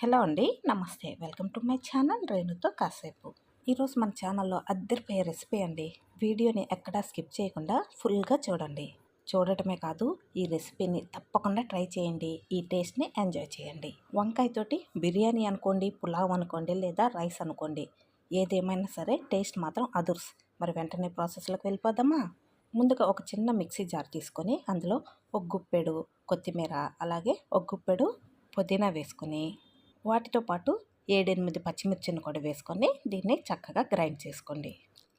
Hello అండి నమస్తే. Welcome to my channel రేణుతో కాసేపు. ఈరోజు మన ఛానల్లో అద్దరిపోయే రెసిపీ అండి. వీడియోని ఎక్కడా స్కిప్ చేయకుండా ఫుల్గా చూడండి. చూడటమే కాదు ఈ రెసిపీని తప్పకుండా ట్రై చేయండి. ఈ టేస్ట్ని ఎంజాయ్ చేయండి. వంకాయతోటి బిర్యానీ అనుకోండి పులావ్ అనుకోండి లేదా రైస్ అనుకోండి. ఏదేమైనా సరే టేస్ట్ మాత్రం అదుర్స్. మరి వెంటనే ప్రాసెస్లోకి వెళ్ళిపోదామా? ముందుగా ఒక చిన్న మిక్సీ జార్ తీసుకొని అందులో ఒక గుప్పెడు కొత్తిమీర అలాగే ఒక గుప్పెడు పుదీనా వేసుకొని వాటితో పాటు ఏడెనిమిది పచ్చిమిర్చిని కూడా వేసుకొని దీన్ని చక్కగా గ్రైండ్ చేసుకోండి.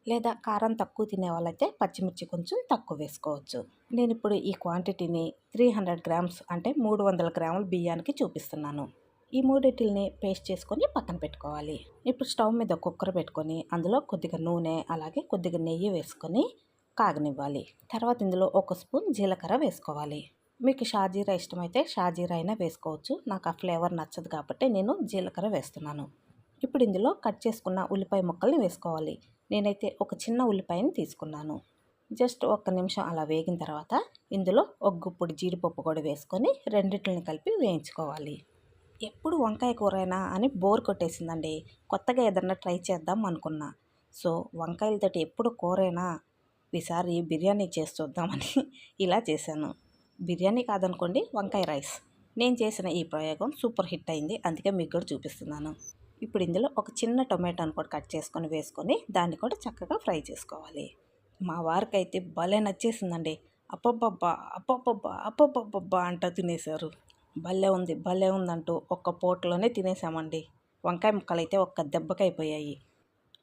లేదా కారం తక్కువ తినే వాళ్ళైతే పచ్చిమిర్చి కొంచెం తక్కువ వేసుకోవచ్చు. నేను ఇప్పుడు ఈ క్వాంటిటీని త్రీ హండ్రెడ్ గ్రామ్స్ అంటే మూడు వందల గ్రాముల బియ్యానికి చూపిస్తున్నాను. ఈ మూడింటిని పేస్ట్ చేసుకొని పక్కన పెట్టుకోవాలి. ఇప్పుడు స్టవ్ మీద కుక్కర్ పెట్టుకొని అందులో కొద్దిగా నూనె అలాగే కొద్దిగా నెయ్యి వేసుకొని కాగనివ్వాలి. తర్వాత ఇందులో ఒక స్పూన్ జీలకర్ర వేసుకోవాలి. మీకు షాజీరా ఇష్టమైతే షాజీరా అయినా వేసుకోవచ్చు. నాకు ఆ ఫ్లేవర్ నచ్చదు కాబట్టి నేను జీలకర్ర వేస్తున్నాను. ఇప్పుడు ఇందులో కట్ చేసుకున్న ఉల్లిపాయ ముక్కల్ని వేసుకోవాలి. నేనైతే ఒక చిన్న ఉల్లిపాయని తీసుకున్నాను. జస్ట్ ఒక్క నిమిషం అలా వేగిన తర్వాత ఇందులో ఒక గుప్పుడు జీడిపప్పు కూడా వేసుకొని రెండింటిని కలిపి వేయించుకోవాలి. ఎప్పుడు వంకాయ కూరైనా అని బోర్ కొట్టేసిందండి. కొత్తగా ఏదన్నా ట్రై చేద్దాం అనుకున్నా. సో వంకాయలతోటి ఎప్పుడు కూరైనా ఈసారి బిర్యానీ చేసి చూద్దామని ఇలా చేశాను. బిర్యానీ కాదనుకోండి వంకాయ రైస్. నేను చేసిన ఈ ప్రయోగం సూపర్ హిట్ అయింది అందుకే మీకు కూడా చూపిస్తున్నాను. ఇప్పుడు ఇందులో ఒక చిన్న టొమాటోని కూడా కట్ చేసుకొని వేసుకొని దాన్ని కూడా చక్కగా ఫ్రై చేసుకోవాలి. మా వారికి అయితే భలే నచ్చేసిందండి. అప్పబ్బబ్బా అప్పబ్బబ్బా అప్పబ్బబ్బా అంటూ తినేశారు. భలే ఉంది భలే ఉందంటూ ఒక్క పోట్లోనే తినేసామండి. వంకాయ ముక్కలు అయితే ఒక్క దెబ్బకైపోయాయి.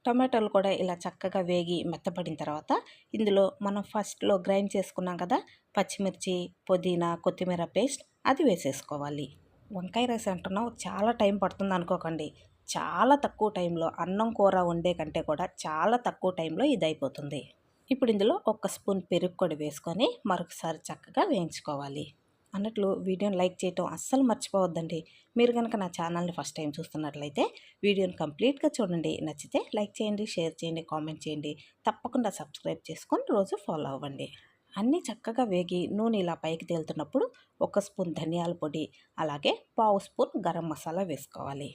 టమాటాలు కూడా ఇలా చక్కగా వేగి మెత్తపడిన తర్వాత ఇందులో మనం ఫస్ట్లో గ్రైండ్ చేసుకున్నాం కదా పచ్చిమిర్చి పుదీనా కొత్తిమీర పేస్ట్ అది వేసేసుకోవాలి. వంకాయ రైస్ అంటున్నాం చాలా టైం పడుతుంది అనుకోకండి. చాలా తక్కువ టైంలో అన్నం కూర వండే కంటే కూడా చాలా తక్కువ టైంలో ఇది అయిపోతుంది ఇప్పుడు ఇందులో ఒక స్పూన్ పెరుగు కూడా వేసుకొని మరొకసారి చక్కగా వేయించుకోవాలి. అన్నట్లు వీడియోని లైక్ చేయటం అస్సలు మర్చిపోవద్దండి. మీరు కనుక నా ఛానల్ని ఫస్ట్ టైం చూస్తున్నట్లయితే వీడియోని కంప్లీట్గా చూడండి. నచ్చితే లైక్ చేయండి షేర్ చేయండి కామెంట్ చేయండి. తప్పకుండా సబ్స్క్రైబ్ చేసుకొని రోజు ఫాలో అవ్వండి. అన్నీ చక్కగా వేగి నూనె ఇలా పైకి తేలుతున్నప్పుడు ఒక స్పూన్ ధనియాల పొడి అలాగే పావు స్పూన్ గరం మసాలా వేసుకోవాలి.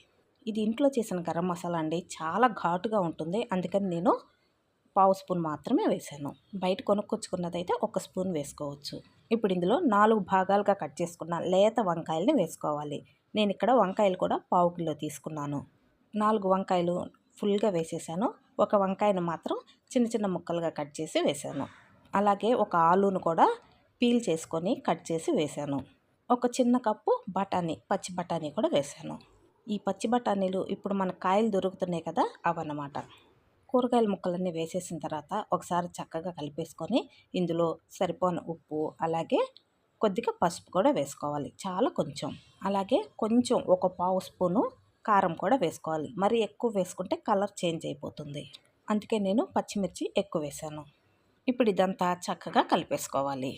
ఇది ఇంట్లో చేసిన గరం మసాలా అండి. చాలా ఘాటుగా ఉంటుంది. అందుకని నేను పావు స్పూన్ మాత్రమే వేసాను. బయట కొనుక్కొచ్చుకున్నదైతే ఒక స్పూన్ వేసుకోవచ్చు. ఇప్పుడు ఇందులో నాలుగు భాగాలుగా కట్ చేసుకున్న లేత వంకాయలని వేసుకోవాలి. నేను ఇక్కడ వంకాయలు కూడా పావు కిలో తీసుకున్నాను. నాలుగు వంకాయలు ఫుల్గా వేసేసాను. ఒక వంకాయను మాత్రం చిన్న చిన్న ముక్కలుగా కట్ చేసి వేసాను. అలాగే ఒక ఆలూను కూడా పీల్ చేసుకొని కట్ చేసి వేసాను. ఒక చిన్న కప్పు బఠానీ పచ్చి బఠానీ కూడా వేసాను. ఈ పచ్చి బఠానీలు ఇప్పుడు మన కాయలు దొరుకుతున్నాయి కదా అవన్నమాట. కూరగాయల ముక్కలన్నీ వేసేసిన తర్వాత ఒకసారి చక్కగా కలిపేసుకొని ఇందులో సరిపోని ఉప్పు అలాగే కొద్దిగా పసుపు కూడా వేసుకోవాలి. చాలా కొంచెం. అలాగే కొంచెం ఒక పావు స్పూను కారం కూడా వేసుకోవాలి. మరి ఎక్కువ వేసుకుంటే కలర్ చేంజ్ అయిపోతుంది. అందుకే నేను పచ్చిమిర్చి ఎక్కువ వేసాను. ఇప్పుడు ఇదంతా చక్కగా కలిపేసుకోవాలి.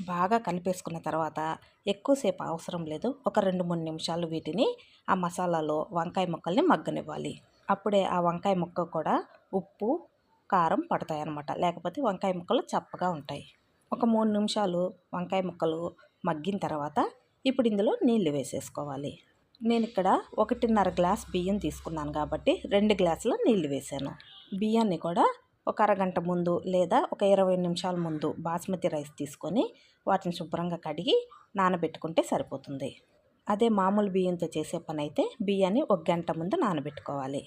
బాగా కలిపేసుకున్న తర్వాత ఎక్కువసేపు అవసరం లేదు. ఒక రెండు మూడు నిమిషాలు వీటిని ఆ మసాలాలో వంకాయ ముక్కల్ని మగ్గనివ్వాలి. అప్పుడే ఆ వంకాయ ముక్క కూడా ఉప్పు కారం పడతాయి అన్నమాట లేకపోతే వంకాయ ముక్కలు చప్పగా ఉంటాయి. ఒక మూడు నిమిషాలు వంకాయ ముక్కలు మగ్గిన తర్వాత ఇప్పుడు ఇందులో నీళ్ళు వేసేసుకోవాలి. నేను ఇక్కడ ఒకటిన్నర గ్లాస్ బియ్యం తీసుకున్నాను కాబట్టి రెండు గ్లాసుల నీళ్ళు వేసాను. బియ్యాన్ని కూడా ఒక అరగంట ముందు లేదా ఒక ఇరవై నిమిషాల ముందు బాస్మతి రైస్ తీసుకొని వాటిని శుభ్రంగా కడిగి నానబెట్టుకుంటే సరిపోతుంది. అదే మామూలు బియ్యంతో చేసే పని అయితే బియ్యాన్ని ఒక గంట ముందు నానబెట్టుకోవాలి.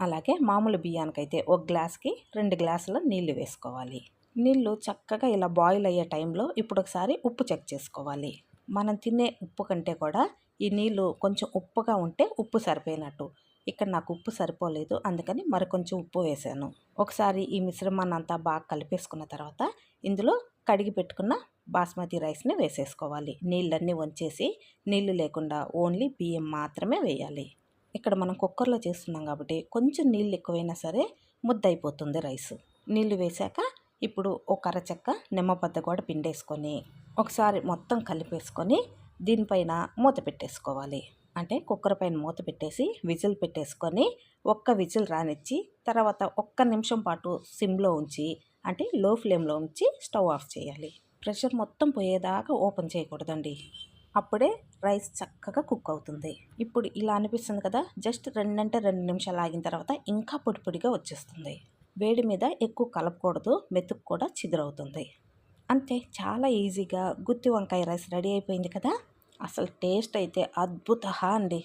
అలాగే మామూలు బియ్యానికైతే ఒక గ్లాస్కి రెండు గ్లాసుల నీళ్ళు వేసుకోవాలి. నీళ్ళు చక్కగా ఇలా బాయిల్ అయ్యే టైంలో ఇప్పుడు ఒకసారి ఉప్పు చెక్ చేసుకోవాలి. మనం తినే ఉప్పు కంటే కూడా ఈ నీళ్ళు కొంచెం ఉప్పుగా ఉంటే ఉప్పు సరిపోయినట్టు. ఇక్కడ నాకు ఉప్పు సరిపోలేదు అందుకని మరి కొంచెం ఉప్పు వేసాను. ఒకసారి ఈ మిశ్రమాన్ని అంతా బాగా కలిపేసుకున్న తర్వాత ఇందులో కడిగి పెట్టుకున్న బాస్మతి రైస్ని వేసేసుకోవాలి. నీళ్ళన్నీ వంచేసి నీళ్ళు లేకుండా ఓన్లీ బియ్యం మాత్రమే వేయాలి. ఇక్కడ మనం కుక్కర్లో చేస్తున్నాం కాబట్టి కొంచెం నీళ్ళు ఎక్కువైనా సరే ముద్ద అయిపోతుంది రైస్. నీళ్ళు వేశాక ఇప్పుడు ఒక అరచెక్క నిమ్మబద్ద కూడా పిండేసుకొని ఒకసారి మొత్తం కలిపేసుకొని దీనిపైన మూత పెట్టేసుకోవాలి. అంటే కుక్కర్ పైన మూత పెట్టేసి విజిల్ పెట్టేసుకొని ఒక్క విజిల్ రానిచ్చి తర్వాత ఒక్క నిమిషం పాటు సిమ్లో ఉంచి అంటే లో ఫ్లేమ్లో ఉంచి స్టవ్ ఆఫ్ చేయాలి. ప్రెషర్ మొత్తం పోయేదాకా ఓపెన్ చేయకూడదండి. అప్పుడే రైస్ చక్కగా కుక్ అవుతుంది. ఇప్పుడు ఇలా అనిపిస్తుంది కదా జస్ట్ రెండంటే రెండు నిమిషాలు ఆగిన తర్వాత ఇంకా పొడి పొడిగా వచ్చేస్తుంది. వేడి మీద ఎక్కువ కలపకూడదు మెతుకు కూడా చిదురవుతుంది. అంతే చాలా ఈజీగా గుత్తి వంకాయ రైస్ రెడీ అయిపోయింది కదా. అసలు టేస్ట్ అయితే అద్భుత అండి.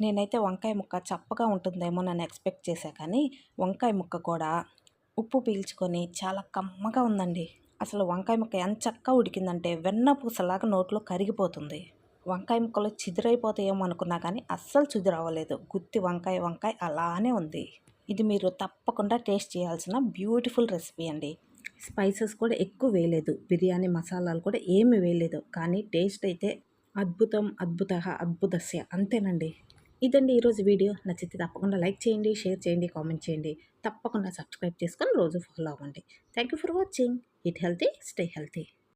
నేనైతే వంకాయ ముక్క చప్పగా ఉంటుందేమో నన్ను ఎక్స్పెక్ట్ చేశా కానీ వంకాయ ముక్క కూడా ఉప్పు పీల్చుకొని చాలా కమ్మగా ఉందండి. అసలు వంకాయ ముక్క ఎంత చక్కగా ఉడికిందంటే వెన్న పూసలాగా నోట్లో కరిగిపోతుంది. వంకాయ ముక్కలు చిదిరైపోతాయేమో అనుకున్నా కానీ అస్సలు చిదిరవ్వలేదు. గుత్తి వంకాయ వంకాయ అలానే ఉంది. ఇది మీరు తప్పకుండా టేస్ట్ చేయాల్సిన బ్యూటిఫుల్ రెసిపీ అండి. స్పైసెస్ కూడా ఎక్కువ వేయలేదు. బిర్యానీ మసాలాలు కూడా ఏమి వేయలేదు. కానీ టేస్ట్ అయితే అద్భుతం అద్భుత అద్భుతస్య అంతేనండి. ఇదండి ఈరోజు వీడియో. నచ్చితే తప్పకుండా లైక్ చేయండి షేర్ చేయండి కామెంట్ చేయండి. తప్పకుండా సబ్స్క్రైబ్ చేసుకొని రోజు ఫాలో అవ్వండి. Thank you for watching it healthy stay healthy